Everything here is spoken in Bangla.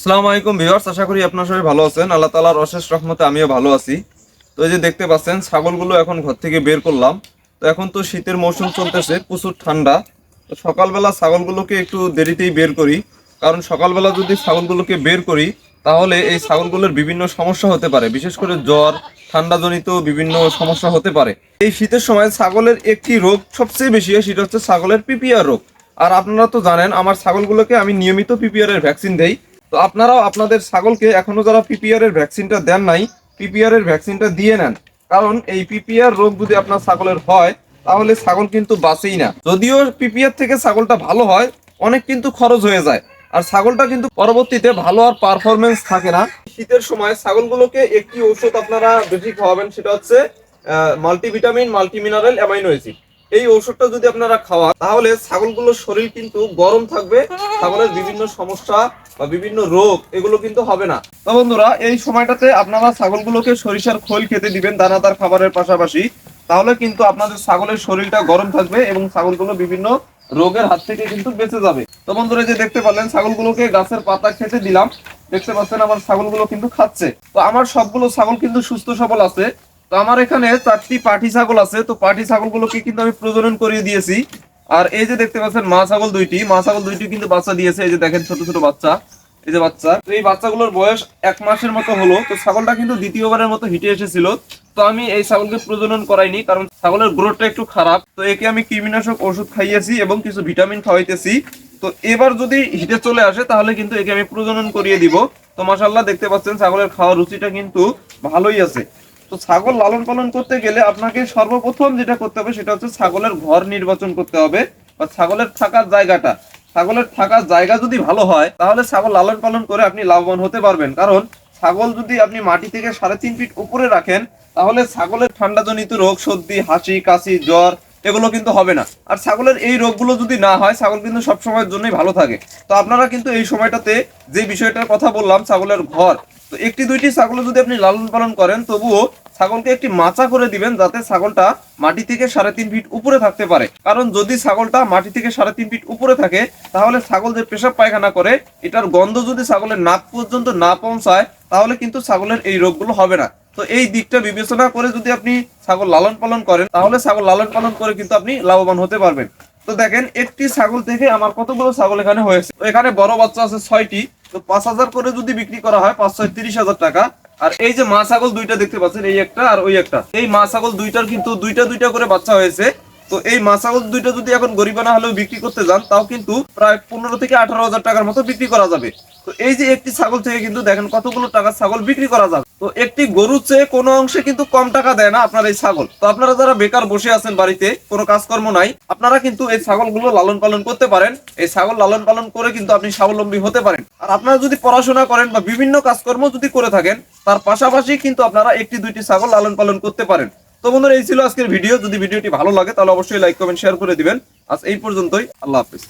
আসসালামু আলাইকুম ভিউয়ার্স, আশা করি আপনার সবাই ভালো আছেন। আল্লাহ তালার অশেষ রহমতে আমিও ভালো আছি। তো এই যে দেখতে পাচ্ছেন, ছাগলগুলো এখন ঘর থেকে বের করলাম। তো এখন তো শীতের মৌসুম চলতেছে, প্রচুর ঠান্ডা। তো সকালবেলা ছাগলগুলোকে একটু দেরিতেই বের করি। কারণ সকালবেলা যদি ছাগলগুলোকে বের করি, তাহলে এই ছাগলগুলোর বিভিন্ন সমস্যা হতে পারে। বিশেষ করে জ্বর, ঠান্ডাজনিত বিভিন্ন সমস্যা হতে পারে। এই শীতের সময় ছাগলের একটি রোগ সবচেয়ে বেশি হয়, সেটা হচ্ছে ছাগলের পিপিআর রোগ। আর আপনারা তো জানেন, আমার ছাগলগুলোকে আমি নিয়মিত পিপিআর এর ভ্যাকসিন দেই। তো আপনারাও আপনাদের ছাগলকে এখনও যারা পিপিআর এর ভ্যাকসিনটা দেন নাই পিপিআর এর ভ্যাকসিনটা দিয়ে নেন। কারণ এই পিপিআর রোগ যদি আপনার ছাগলের হয়, তাহলে ছাগল কিন্তু বাঁচেই না। যদিও পিপিআর থেকে ছাগলটা ভালো হয়, অনেক কিন্তু খরচ হয়ে যায়। আর ছাগলটা কিন্তু পরবর্তীতে ভালো আর পারফরমেন্স থাকে না। শীতের সময় ছাগলগুলোকে একটি ঔষধ আপনারা বেশি খাওয়াবেন, সেটা হচ্ছে মাল্টিভিটামিন মাল্টিমিনারেল অ্যামাইনো অ্যাসিড এই ঔষধটা যদি আপনারা খাওয়া তাহলে ছাগলগুলোর শরীর কিন্তু গরম থাকবে, ছাগলের বিভিন্ন সমস্যা বা বিভিন্ন রোগ, এগুলো কিন্তু হবে না। তো বন্ধুরা, এই সময়টাতে আপনারা ছাগলগুলোকে সরিষার খোল খেতে দিবেন দানাদার খাবারের পাশাপাশি। তাহলে কিন্তু আপনাদের ছাগলের শরীরটা গরম থাকবে এবং ছাগলগুলো বিভিন্ন রোগের হাত থেকে কিন্তু বেঁচে যাবে। তো বন্ধুরা যে দেখতে পারলেন, ছাগলগুলোকে গাছের পাতা খেতে দিলাম। দেখতে পাচ্ছেন, আমার ছাগলগুলো কিন্তু খাচ্ছে। তো আমার সবগুলো ছাগল কিন্তু সুস্থ সবল আছে। তো আমার এখানে চারটি পাটি ছাগল আছে। তো পাটি ছাগলগুলোকে কিন্তু আমি প্রজনন করিয়ে দিয়েছি। আর এই যে দেখতে পাচ্ছেন, মা ছাগল দুইটি। মা ছাগল দুইটি কিন্তু বাচ্চা দিয়েছে, এই যে দেখেন ছোট ছোট বাচ্চা। এই যে বাচ্চা। এই বাচ্চাগুলোর বয়স এক মাসের মতো হলো। তো ছাগলটা কিন্তু দ্বিতীয়বারের মতো হিটে এসেছিল। তো আমি এই ছাগলকে প্রজনন করাইনি, কারণ ছাগলের গ্রোথটা একটু খারাপ। তো একে আমি কৃমিনাশক ওষুধ খাইয়েছি এবং কিছু ভিটামিন খাওয়াইতেছি। তো এবার যদি হিটে চলে আসে, তাহলে কিন্তু একে আমি প্রজনন করিয়ে দিব। তো মাসাল্লাহ দেখতে পাচ্ছেন, ছাগলের খাওয়ার রুচিটা কিন্তু ভালোই আছে। তো ছাগল লালন পালন করতে গেলে আপনাকে সর্বপ্রথম যেটা করতে হবে সেটা হচ্ছে ছাগলের ঘর নির্বাচন করতে হবে বা ছাগলের থাকার জায়গাটা। ছাগলের থাকার জায়গা যদি ভালো হয়, তাহলে ছাগল লালন পালন করে আপনি লাভবান হতে পারবেন। কারণ ছাগল যদি আপনি মাটি থেকে সাড়ে তিন ফিট উপরে রাখেন, তাহলে ছাগলের ঠান্ডাজনিত রোগ, সর্দি, হাসি, কাশি, জ্বর এগুলো কিন্তু হবে না। আর ছাগলের এই রোগগুলো যদি না হয়, ছাগল কিন্তু সব সময়ের জন্যই ভালো থাকে। তো আপনারা কিন্তু এই সময়টাতে যে বিষয়টার কথা বললাম, ছাগলের ঘর, তো একটি দুইটি ছাগল যদি আপনি লালন পালন করেন, তবুও ছাগলকে একটি মাচা করে দিবেন যাতে ছাগলটা মাটি থেকে সাড়ে তিন ফিট উপরে থাকতে পারে। কারণ যদি ছাগলটা মাটি থেকে সাড়ে তিন ফিট উপরে থাকে, তাহলে ছাগল যে পেশাব পায়খানা করে, এটার গন্ধ যদি ছাগলের নাক পর্যন্ত না পৌঁছায়, তাহলে কিন্তু ছাগলের এই রোগগুলো হবে না। তো এই দিকটা বিবেচনা করে যদি আপনি ছাগল লালন পালন করেন, তাহলে ছাগল লালন পালন করে কিন্তু আপনি লাভবান হতে পারবেন। তো দেখেন, একটি ছাগল থেকে আমার কতগুলো ছাগল এখানে হয়েছে? এখানে বড় বাচ্চা আছে ছয়টি। তো পাঁচ হাজার করে যদি বিক্রি করা হয়, পাঁচ ছয় তিরিশ হাজার টাকা। আর এই যে মা ছাগল দুইটা দেখতে পাচ্ছেন, এই একটা আর ওই একটা। এই মা ছাগল দুইটার কিন্তু দুইটা দুইটা করে বাচ্চা হয়েছে। তো এই মা ছাগল দুইটা যদি এখন গরিবানা হলেও বিক্রি করতে যান, তাও কিন্তু প্রায় পনেরো থেকে আঠারো হাজার টাকার মতো বিক্রি করা যাবে। তো এই যে একটি ছাগল থেকে কিন্তু দেখেন কতগুলো টাকা ছাগল বিক্রি করা যাবে। তো একটি গরুর চেয়ে কোনো অংশে কিন্তু কম টাকা দেয় না আপনার এই ছাগল। তো আপনারা যারা বেকার বসে আছেন বাড়িতে, কোনো কাজকর্ম নাই, আপনারা কিন্তু এই ছাগলগুলো লালন পালন করতে পারেন। এই ছাগল লালন পালন করে কিন্তু আপনি স্বাবলম্বী হতে পারেন। আর আপনারা যদি পড়াশোনা করেন বা বিভিন্ন কাজকর্ম যদি করে থাকেন, তার পাশাপাশি কিন্তু আপনারা একটি দুইটি ছাগল লালন পালন করতে পারেন। তো বন্ধুরা, এই ছিল আজকের ভিডিও। যদি ভিডিওটি ভালো লাগে, তাহলে অবশ্যই লাইক কমেন্ট শেয়ার করে দিবেন। আজ এই পর্যন্তই। আল্লাহ হাফিজ।